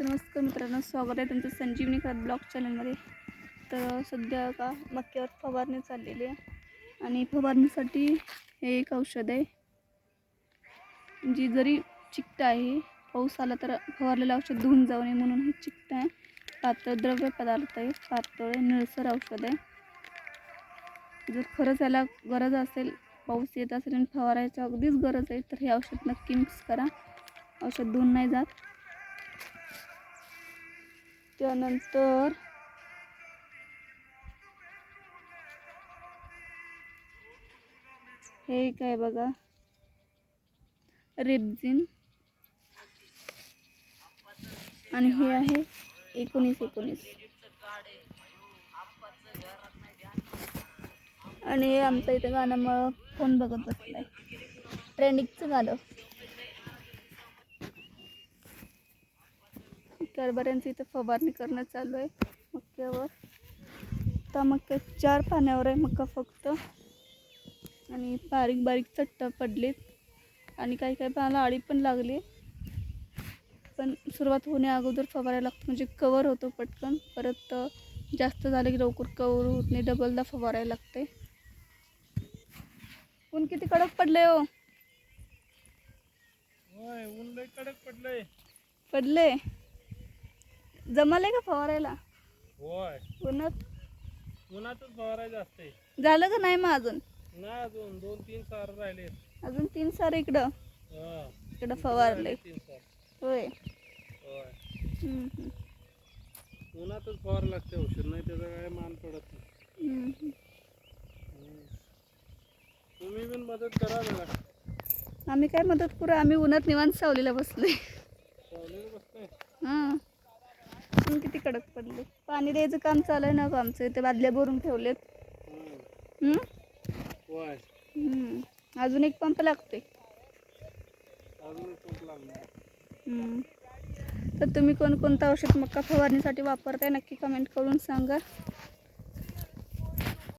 नमस्कार मित्रांनो स्वागत आहे तुमचं संजीवनी खत ब्लॉग चॅनलमध्ये. तर सध्या का मक्यावर फवारणी चाललेली आहे आणि फवारणीसाठी हे एक औषध आहे. जी जरी चिकट आहे पाऊस आला तर फवारलेलं औषध धुवून जाऊ नये म्हणून हे चिकट आहे. पातळ द्रव्य पदार्थ आहे पातळ आहे, निळसर औषध आहे. जर खरंच याला गरज असेल पाऊस येत असेल आणि फवारायची अगदीच गरज आहे तर हे औषध नक्की मिक्स करा. औषध धुवून नाही जात. त्यानंतर हे काय बघा. रेबझिन आणि हे आहे एकोणीस एकोणीस. आणि हे आमचं इथं गाणं मग फोन बघत बसलाय? ट्रेंडिंगचं गाणं. कारभाऱ्यांचं इथं फवारणी करणं चालू आहे. मक्यावर आता मक्या चार पाण्यावर आहे मका फक्त. आणि बारीक बारीक चट्ट पडलेत. आणि काही काही पानाला आळी पण लागली. पण सुरुवात होण्या अगोदर फवारायला लागतं. म्हणजे कवर होतो पटकन. परत जास्त झालं की लवकर कवर होत नाही. डबलदा फवारायला लागते ऊन किती कडक पडले हो? कडक पडले जमाले का फवारायला? होय. उन्हात? उन्हातच फवारायचं असते झालं का नाही मग अजून? नाही अजून दोन तीन सार राहिले. अजून तीन सार इकडं? हा. इकडं फवारले तीन सार. होय. होय. हम्म, हम्म, उन्हातच फवार लागते औषध नाही त्याचा काय मान पडत नाही. हम्म, हम्म. हम्म. तुम्ही पण मदत करा जरा. आम्ही काय मदत करू? आम्ही उन्हात निवांत सावलीला बसलोय. चावलेलं बसतंय? हां. ऊन किती कडक पडले? पाणी द्यायचं काम चालू आहे ना आमचं. इथे बादल्या भरून ठेवलेत. अजून एक पंप लागतोय. तर तुम्ही कोणकोणतं औषध मका फवारणीसाठी वापरताय नक्की कमेंट करून सांगा.